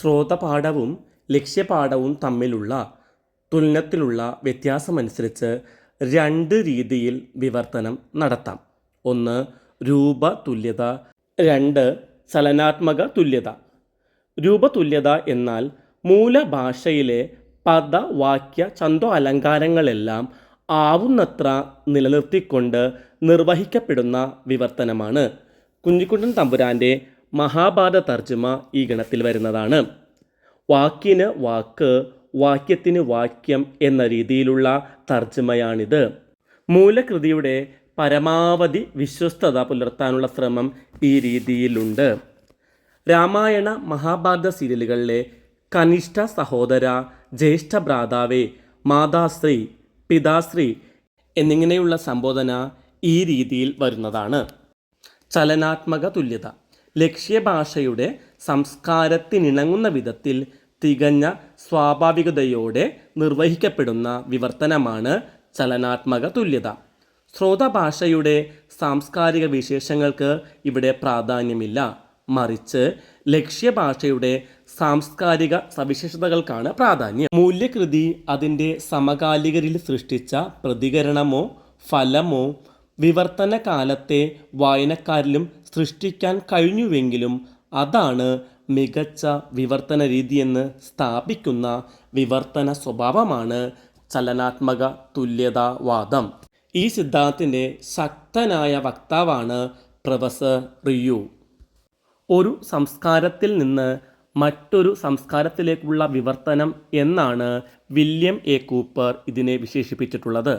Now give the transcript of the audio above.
സ്രോതപാഠവും ലക്ഷ്യപാഠവും തമ്മിലുള്ള തുലനത്തിലുള്ള വ്യത്യാസമനുസരിച്ച് രണ്ട് രീതിയിൽ വിവർത്തനം നടത്താം. ഒന്ന് രൂപതുല്യത. രണ്ട് ചലനാത്മക തുല്യത രൂപതുല്യത എന്നാൽ മൂലഭാഷയിലെ പദ വാക്യ ചന്തോ അലങ്കാരങ്ങളെല്ലാം ആവുന്നത്ര നിലനിർത്തിക്കൊണ്ട് നിർവഹിക്കപ്പെടുന്ന വിവർത്തനമാണ്. കുഞ്ഞിക്കുട്ടൻ തമ്പുരാന്റെ മഹാഭാരത തർജമ ഈ ഗണത്തിൽ വരുന്നതാണ്. വാക്കിന് വാക്ക് വാക്യത്തിന് വാക്യം എന്ന രീതിയിലുള്ള തർജമയാണിത്. മൂലകൃതിയുടെ പരമാവധി വിശ്വസ്തത പുലർത്താനുള്ള ശ്രമം ഈ രീതിയിലുണ്ട്. രാമായണ മഹാഭാരത സീരിയലുകളിലെ കനിഷ്ഠ സഹോദര ജ്യേഷ്ഠ ഭ്രാതാവേ മാതാശ്രീ പിതാശ്രീ എന്നിങ്ങനെയുള്ള സംബോധന ഈ രീതിയിൽ വരുന്നതാണ്. ചലനാത്മക തുല്യത. ലക്ഷ്യഭാഷയുടെ സംസ്കാരത്തിനിണങ്ങുന്ന വിധത്തിൽ തികഞ്ഞ സ്വാഭാവികതയോടെ നിർവഹിക്കപ്പെടുന്ന വിവർത്തനമാണ് ചലനാത്മക തുല്യത. ശ്രോതഭാഷയുടെ സാംസ്കാരിക വിശേഷങ്ങൾക്ക് ഇവിടെ പ്രാധാന്യമില്ല. മറിച്ച് ലക്ഷ്യഭാഷയുടെ സാംസ്കാരിക സവിശേഷതകൾക്കാണ് പ്രാധാന്യം. മൂല്യകൃതി അതിന്റെ സമകാലികരിൽ സൃഷ്ടിച്ച പ്രതികരണമോ ഫലമോ വിവർത്തന കാലത്തെ വായനക്കാരിലും സൃഷ്ടിക്കാൻ കഴിഞ്ഞുവെങ്കിലും അതാണ് മികച്ച വിവർത്തന രീതിയെന്ന് സ്ഥാപിക്കുന്ന വിവർത്തന സ്വഭാവമാണ് ചലനാത്മക തുല്യതാവാദം. ഈ സിദ്ധാന്തത്തിന്റെ ശക്തനായ വക്താവാണ് പ്രൊഫസർ റിയു. ഒരു സംസ്കാരത്തിൽ നിന്ന് മറ്റൊരു സംസ്കാരത്തിലേക്കുള്ള വിവർത്തനം എന്നാണ് വില്യം എ കൂപ്പർ ഇതിനെ വിശേഷിപ്പിച്ചിട്ടുള്ളത്.